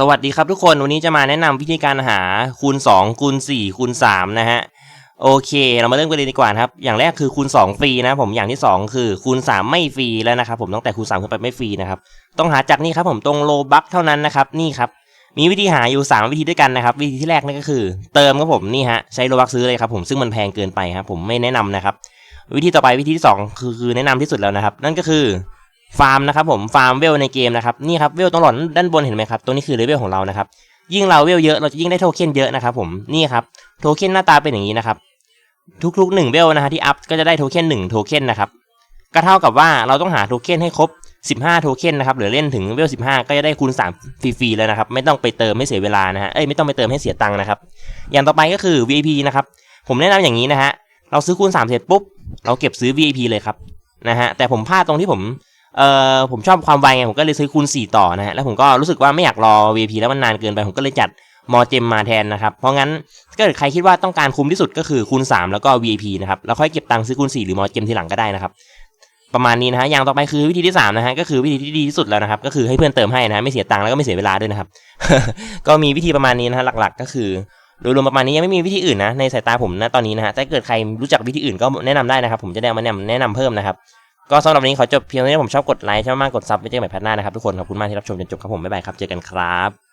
สวัสดีครับทุกคนวันนี้จะมาแนะนำวิธีการหาคูณ 2 คูณ 4 คูณ 3 นะฮะ โอเค เรามาเริ่มกันเลยดีกว่าครับ อย่างแรกคือคูณ 2 ฟรีนะผมอย่างที่ 2 คือคูณ 3 ไม่ฟรีแล้วนะครับผมตั้งแต่คูณ3ขึ้นไปไม่ฟรีนะครับ ต้องหาจากนี่ครับผมตรงโลบัคเท่านั้นนะครับนี่ครับ มีวิธีหาอยู่ 3 วิธีด้วยกันนะครับ วิธีที่แรกนั่นก็คือ เติมครับผมนี่ฮะใช้โลบัคซื้อเลยครับผมซึ่งมันแพงเกินไปครับผมไม่แนะนำนะครับ วิธีต่อไปวิธีที่สองคือคือแนะนำที่สุดแล้วนะครับ นั่นก็คือ ฟาร์มนะครับผมฟาร์มเวลในเกมนะครับนี่ครับเวลตรงหลอดด้านบนเห็นไหมครับตัวนี้คือเลเวลของเรานะครับยิ่งเราเวลเยอะเราจะยิ่งได้โทเค็นเยอะนะครับผมนี่ครับโทเค็นหน้าตาเป็นอย่างนี้นะครับทุกๆหนึ่งเวลนะฮะที่อัพก็จะได้โทเค็นหนึ่งโทเค็นนะครับก็เท่ากับว่าเราต้องหาโทเค็นให้ครบ 15 โทเค็นนะครับหรือเล่นถึงเวล 15 ก็จะได้คูณ 3 ฟรีๆแล้วนะครับ ไม่ต้องไปเติมไม่เสียเวลานะฮะเอ้ยไม่ต้องไปเติมให้เสียตังค์นะครับ อย่างต่อไปก็คือ VIP นะครับ ผมแนะนำอย่างนี้นะฮะเราซื้อคูณ 3 เสร็จปุ๊บ เราเก็บซื้อ VIP เลยครับนะฮะแต่ผมพลาดตรงที่ผม เออผมชอบความไวไงผมก็เลยซื้อคูณ 4 ต่อนะฮะแล้วผมก็รู้สึกว่าไม่อยากรอ VIP แล้วมันนานเกินไป ผมก็เลยจัดมอเจมมาแทนนะครับ เพราะงั้นถ้าเกิดใครคิดว่าต้องการคุ้มที่สุดก็คือคูณ 3 แล้วก็ VIP นะครับ แล้วค่อยเก็บตังค์ซื้อคูณ 4 หรือมอเจมทีหลังก็ได้นะครับ ประมาณนี้นะฮะอย่างต่อไปคือวิธีที่3นะฮะก็คือวิธีที่ดีที่สุดแล้วนะครับ ก็คือให้เพื่อนเติมให้นะไม่เสียตังค์แล้วก็ไม่เสียเวลาด้วยนะครับ ก็มีวิธีประมาณนี้นะฮะหลักๆ ก็คือโดยรวมประมาณนี้ยังไม่มีวิธีอื่นนะในสายตาผมนะตอนนี้นะฮะถ้าเกิดใครรู้จักวิธีอื่นก็แนะนำได้นะครับ ผมจะได้มาแนะนำแนะนำเพิ่มนะครับ ก็สำหรับวันนี้ขอจบเพียงเท่านี้ผมชอบกดไลค์ชอบมากกดซับไม่เจอใหม่แพทหน้านะครับทุกคนขอบคุณมากที่รับชมจนจบครับผมบ๊ายบายครับเจอกันครับ